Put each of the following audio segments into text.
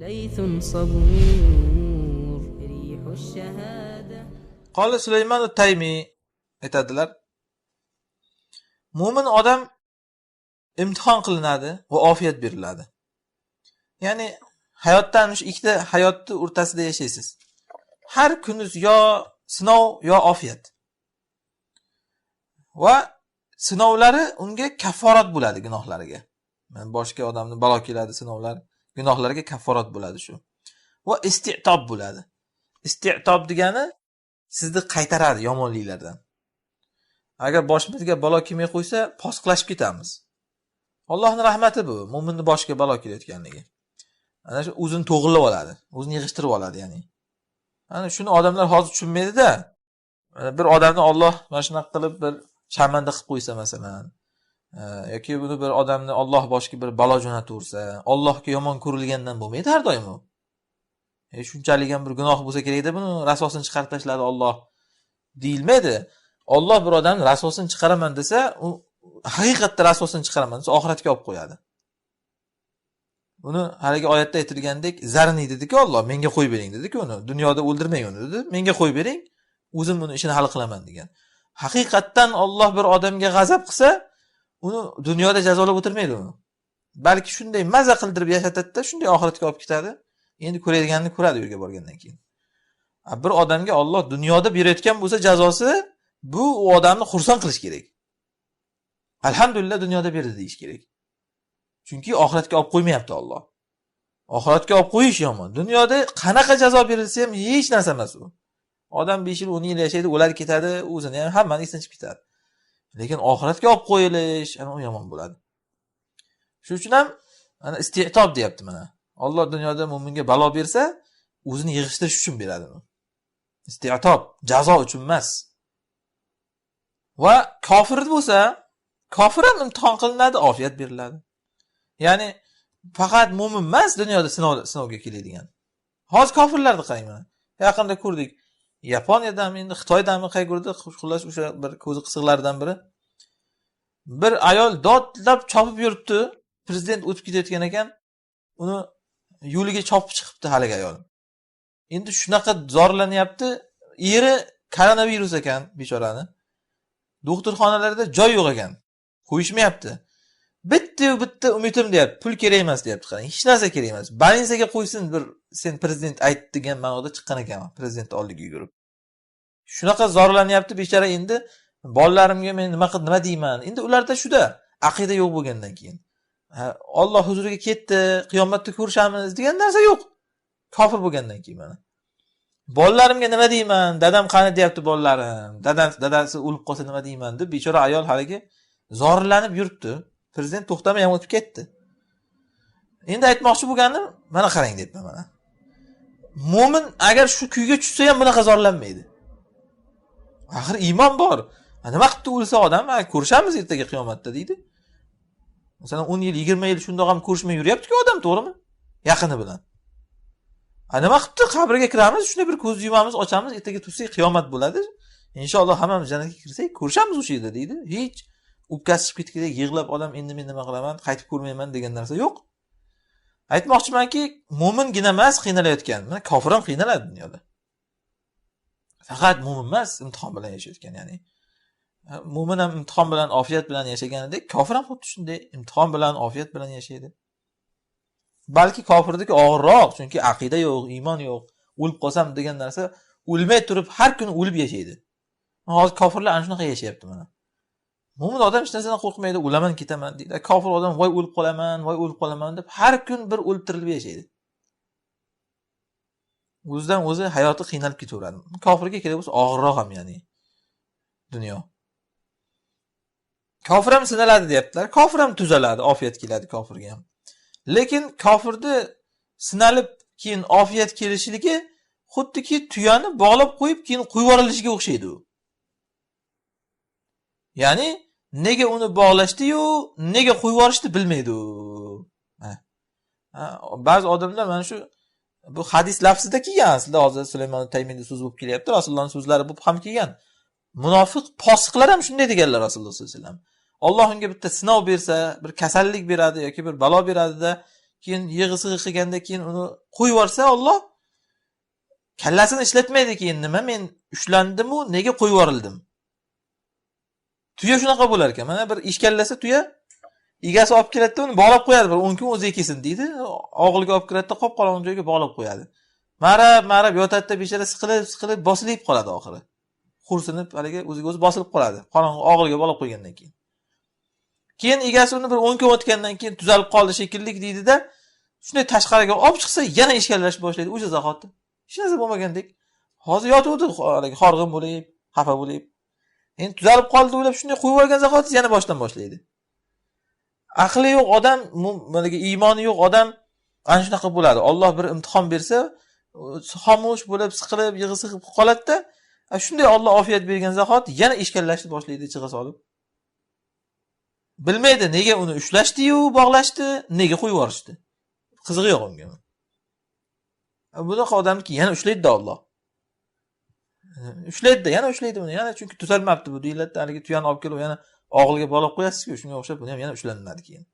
ليث صبور ريح الشهادة qoli sulaymon taymiy aytadilar mo'min odam imtihon qilinadi va ofiyat beriladi ya'ni hayotdan shu ikkita hayotni o'rtasida yashaysiz har kuningiz yo sinov yo ofiyat va sinovlari unga kafforat bo'ladi gunohlariga boshqa odamni balo keladi sinovlar Gunohlarga kafforat bo'ladi shu. Va istitob bo'ladi. Istitob degani sizni qaytaradi yomonliklardan. Agar boshimizga balo kelmay qo'ysa posqlashib ketamiz. Allohni rahmati bu mo'minni boshiga balo kelayotganligi. Ana shu o'zini to'g'irlab oladi o'zini yig'ishtirib oladi ya'ni. Ana shuni odamlar hozir tushunmaydida bir odamni olloh mana shunaqa qilib bir sharmanda qilib qo'ysa masalan. Yoki buni bir odamni olloh boshiga bir balo jo'nataversa ollohga yomon ko'rilgandan bo'lmaydi har doim u e, shunchalik ham bir gunoh bo'lsa kerakda buni rasosini chiqarib tashladi olloh deyilmaydi. Olloh bir odamni rasosini chiqaraman desa u haqiqatda rasosini chiqaraman desa oxiratga olib qo'yadi. Uni haligi oyatda aytilgandek zarni dediku olloh menga qo'yib bering dediku uni. Dunyoda o'ldirmang uni dedi menga qo'yib bering o'zim uni ishini hal qilaman degan. Haqiqatdan olloh bir odamga g'azab qilsa uni dunyoda jazolab o'tirmaydi uni. Balki shunday maza qildirib yashatadida shunday oxiratga olib ketadi. Endi ko'radiganini ko'radi u yerga borgandan keyin. Bir odamga olloh dunyoda berayotgan bo'lsa jazosi bu u odamni xursand qilish kerak. Alhamdulillah dunyoda berdi deyish kerak. Chunki oxiratga olib qo'ymayapti olloh oxiratga olib qo'yish yomon. Dunyoda qanaqa jazo berilsa ham hech narsa emas u. Odam besh yil o'n yil yashaydi o'ladi ketadi o'zini ham hammani esdan chiqib ketadi. Lekin oxiratga olib qo'yilish ana u yomon bo'ladi. Shuning uchun ham mana istetob deyapti mana. Olloh dunyoda mo'minga balo bersa o'zini yig'ishtirish uchun beradi istetob jazo uchun emas. Va kofir bo'lsa kofir ham imtihon qilinadi ofiyat beriladi. Ya'ni faqat mo'min emas dunyoda sinov sinovga keladigan. Hozir kofirlarni qarang mana. Yaqinda ko'rdik yaponiyadami endi xitoydami qayerda xullas o'sha bir ko'zi qisiqlardan biri. Bir ayol dodlab chopib yuribdi. Prezident o'tib ketayotgan ekan. Uni yo'liga chopib chiqibdi haligi ayol. Endi shunaqa zorlanyapti. Eri koronavirus ekan bechorani. Doktorxonalarda joy yo'q ekan. Qo'yishmayapti. Bittayu bitta umidim deyapti. Pul kerak emas deyapti qarang hech narsa kerak emas. Больницаga qo'ysin bir sen prezident ayt degan ma'noda chiqqan ekan. Prezidentni oldiga yugurib. Shunaqa zorlanyapti bechora endi. Bolalarimga men nima nima deyman? Endi ularda shuda aqida yo'q bo'lgandan keyin. Olloh huzuriga ketdi qiyomatda ko'rishamiz degan narsa yo'q. Kofir bo'lgandan keyin mana. Bolalarimga nima deyman? Dadam qani deyapti bolalarim? Dadasi o'lib qolsa nima deyman deb bechora ayol haligi zorlanib yuribdi. Prezident to'xtamay ham o'tib ketdi. Endi aytmoqchi bo'lganim mana qarang deyapman mana. Mo'min agar shu kuyga tushsa ham bunaqa zorlanmaydi. Axir iymon bor. Nima qilibdi o'lsa odam? Ko'rishamiz ertaga qiyomatda deydi. Masalan o'n yil yigirma yil shundoq ham ko'rishmay yuryaptiku odam to'g'rimi? Yaqini bilan. A nima qilibdi qabrga kiramiz shunday bir ko'z yumamiz ochamiz ertaga tursak qiyomat bo'ladi. Inshaalloh hammamiz jannatga kirsak ko'rishamiz o'sha yerda deydi. Hech o'pkasi chiqib ketgandek yig'lab odam endi men nima qilaman qaytib ko'rmayman degan narsa yo'q. Aytmoqchimanki mo'mingina emas qiynalayotgan. Mana kofir ham qiynaladi dunyoda. Faqat mo'min emas imtihon bilan yashayotgan ya'ni. Mo'min ham imtihon bilan ofiyat bilan yashaganidek kofir ham xuddi shunday imtihon bilan ofiyat bilan yashaydi. Balki kofirniki og'irroq chunki aqida yo'q iymon yo'q o'lib qolsam degan narsa o'lmay turib har kuni o'lib yashaydi. Hozir kofirlar ana shunaqa yashayapti mana. Mo'min odam hech narsadan qo'rqmaydi o'laman ketaman deydi. Kofir odam voy o'lib qolaman voy o'lib qolaman deb har kun bir o'ltirilib yashaydi. O'zidan o'zi hayoti qiynalib ketaveradi. Kofirga kerak bo'lsa og'irroq ham ya'ni dunyo. Kofir ham sinaladi deyaptilar. Kofir ham tuzaladi ofiyat keladi kofirga ham. Lekin kofirni sinalib keyin ofiyat kelishligi xuddiki tuyani bog'lab qo'yib keyin qo'yib yuborilishiga o'xshaydi u. ya'ni nega uni bog'lashdiyu nega qo'yib yuborishni bilmaydi u ba'zi odamlar mana shu bu hadis lafzida kelgan aslida hozir sulaymon taymiyni so'zi bo'lib kelyapti rasulullohni so'zlari bo'lib ham kelgan. Munofiq posiqlar ham shunday deganlar rasululloh sollallohu alayhi vasallam. Olloh unga bitta sinov bersa bir kasallik beradi yoki bir balo beradida keyin yig'isi qilganda keyin uni qo'yib yuborsa olloh kallasini ishlatmaydi keyin. Nima men ushlandimu nega qo'yib yuborildim? Tuya shunaqa bo'lar ekan mana bir ishkallasa tuya egasi olib keladida uni bog'lab qo'yadi. Bir o'n kun o'zi yesin deydi. Og'ilga olib kiradida qop qorong'i joyga bog'lab qo'yadi. Marab marab yotadida bechora siqilib siqilib bosilib qoladi oxiri. Xo'rsinib haligi o'ziga o'zi bosilib qoladi. Qorong'i og'ilga bog'lab qo'ygandan keyin. Keyin egasi uni bir o'n kun o'tgandan keyin tuzalib qoldi shekilli deydida shunday tashqariga olib chiqsa yana ishkallash boshlaydi. O'sha zahoti. Hech narsa bo'lmagandek. Hozir yotuvdi haligi horg'in bo'lib xafa bo'lib. Endi tuzalib qoldi deb o'ylab shunday qo'yib yuborgan zahoti yana boshdan boshlaydi. Aqli yo'q odam haligi iymoni yo'q odam ana shunaqa bo'ladi. Olloh bir imtihon bersa xomush bo'lib siqilib yig'i siqib qoladida shunday olloh ofiyat bergan zahoti yana ishkallashni boshlaydi chig'a solib. Bilmaydi nega uni ushlashdiyu bog'lashdi nega qo'yib yuborishdi. Qizig'i yo'q unga. Bunaqa odamniki yana ushlaydida olloh ushlaydida yana ushlaydi uni yana chunki tuzalmabdi bu deyiladida haligi tuyani olib kelib yana og'ilga bog'lab qo'yasizku shunga o'xshab buni ham yana ushlanadi keyin.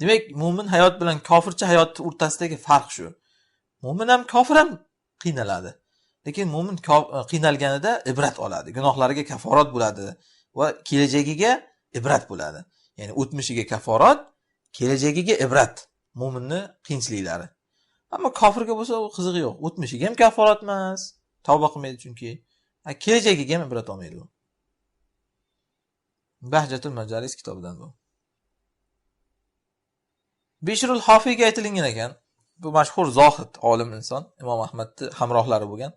Demak mo'min hayot bilan kofircha hayot o'rtasidagi farq shu. Mo'min ham kofir ham qiynaladi lekin mo'min e, qiynalganida ibrat oladi gunohlariga kaforat bo'ladi va kelajagiga ibrat bo'ladi. Ya'ni o'tmishiga kaforat kelajagiga ibrat mo'minni qiyinchiliklari. Ammo kofirga bo'lsa u qizig'i yo'q. O'tmishiga ham kaforat emas tavba qilmaydi chunki. Kelajagiga ham ibrat olmaydi u. Bahjatul majalis kitobidan bu. Bishrul hofiyga aytilingan ekan. Bu mashhur zohid olim inson imom ahmadni hamrohlari bo'lgan.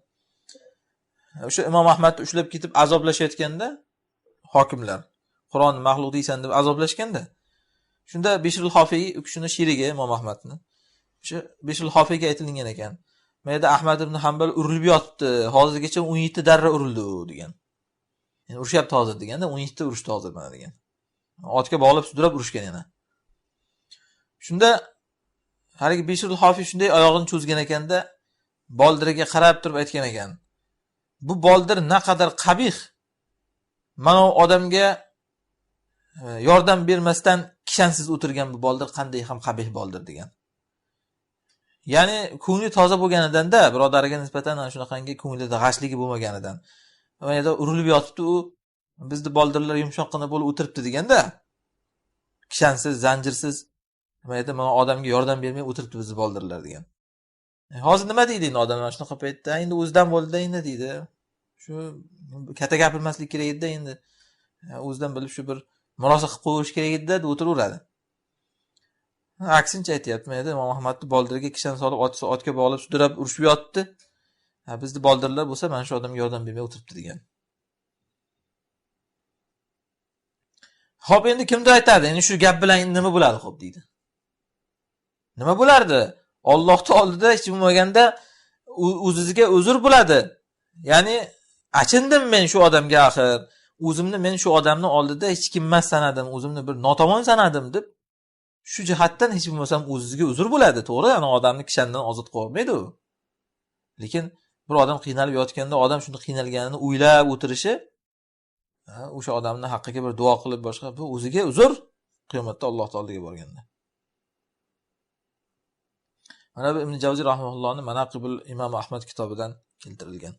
O'sha imom ahmadni ushlab ketib azoblashayotganda hokimlar qur'onni maxluq deysan deb azoblashganda shunda bishrul hofiy u kishini sherigi imom ahmadni o'sha beshrul hofiyga aytilingan ekan. Mayda yerda ahmad ibn hambal urilib yotibdi hozirgacha o'n yetti darra urildi u degan. Yani urushyapti hozir deganda o'n yettita urushdi hozir mana degan. Otga bog'lab sudrab urishgan yana. Shunda haligi beshrul hofiy shunday oyog'ini cho'zgan ekanda boldiriga qarab turib aytgan ekan bu boldir naqadar qabih. Mana u odamga e, yordam bermasdan kishansiz o'tirgan bu boldir qanday ham qabih boldir degan. Ya'ni ko'ngli toza bo'lganidanda birodariga nisbatan ana shunaqangi ko'nglida g'ashligi bo'lmaganidan. Yerda urilib yotibdi u. Bizni boldirlar yumshoqqina bo'lib o'tiribdi deganda kishansiz zanjirsiz nima edi mana odamga yordam bermay o'tiribdi bizni boldirlar degan. E, hozir nima deydi endi odam mana shunaqa paytda? Endi o'zidan bo'ldida endi deydi. Shu katta gapirmaslik kerak edida endi. E, o'zidan bilib shu bir murosa qilib qo'yish kerak edida deb o'tiraveradi. Aksincha aytyapti mana imom ahmadni boldiriga kishan solib otga bog'lab sudrab urushib yotibdi bizni boldirlar bo'lsa mana shu odamga yordam bermay o'tiribdi degan. Ho'p endi kimdir aytadi endi shu gap bilan nima bo'ladi ho'p deydi. Nima bo'lardi? Ollohni oldida hech bo'lmaganda o'zizga uzr bo'ladi. Ya'ni achindim men shu odamga axir. O'zimni men shu odamni oldida hech kim emas sanadim. O'zimni bir notavon sanadim deb shu jihatdan hech bo'lmasam o'zizga uzr bo'ladi to'g'ri? Ana odamni kishandan ozod qilolmaydi u. Lekin bir odam qiynalib yotganda odam shuni qiynalganini o'ylab o'tirishi o'sha odamni haqqiga bir duo qilib boshqa bu o'ziga uzr qiyomatda alloh taologa borganda. Mana bu ibn javziy rahmaullohni manaqibul imom ahmad kitobidan keltirilgan.